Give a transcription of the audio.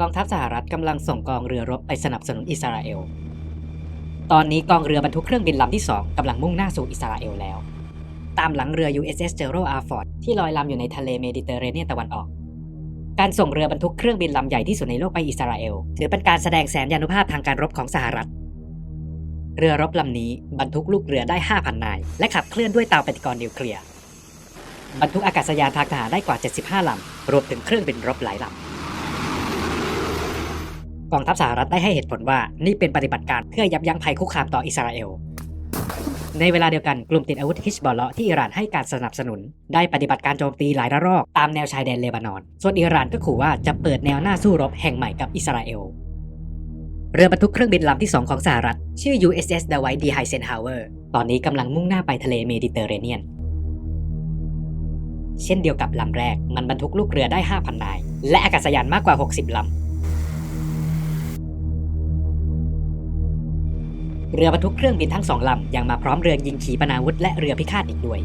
กองทัพสหรัฐกำลังส่งกองเรือรบไปสนับสนุนอิสราเอล ตอนนี้กองเรือบรรทุกเครื่องบินลำที่ 2กำลังมุ่งหน้าสู่อิสราเอลแล้ว ตามหลังเรือ USS Gerald R. Ford ที่ลอยลำอยู่ในทะเลเมดิเตอร์เรเนียนตะวันออก การส่งเรือบรรทุกเครื่องบินลำใหญ่ที่สุดในโลกไปอิสราเอลถือเป็นการแสดงแสนยานุภาพทางการรบของสหรัฐ เรือรบลำนี้บรรทุกลูกเรือได้ 5,000 นาย และขับเคลื่อนด้วยเตาปฏิกรณ์นิวเคลียร์บรรทุกอากาศยานทางทหารได้กว่า 75 ลำ รวมถึงเครื่องบินรบหลายลำ กองทัพสหรัฐได้ให้เหตุผลว่านี่เป็นปฏิบัติการเพื่อยับยั้งภัยคุกคามต่ออิสราเอล ในเวลาเดียวกันกลุ่มติดอาวุธฮิชบอลเลาะที่อิหร่านให้การสนับสนุน ได้ปฏิบัติการโจมตีหลายระลอกตามแนวชายแดนเลบานอน ส่วนอิหร่านก็ขู่ว่าจะเปิดแนวหน้าสู้รบแห่งใหม่กับอิสราเอลเรือบรรทุกเครื่องบินลำที่ 2 ของสหรัฐ ชื่อ USS Dwight D. Eisenhower ตอนนี้กำลังมุ่งหน้าไปทะเลเมดิเตอร์เรเนียน เช่นเดียวกับลำแรก มันบรรทุกลูกเรือได้ 5,000 นาย และอากาศยานมากกว่า 60 ลำ เรือบรรทุกเครื่องบินทั้งสองลำยังมาพร้อมเรือยิงขีปนาวุธและเรือพิฆาตอีกด้วย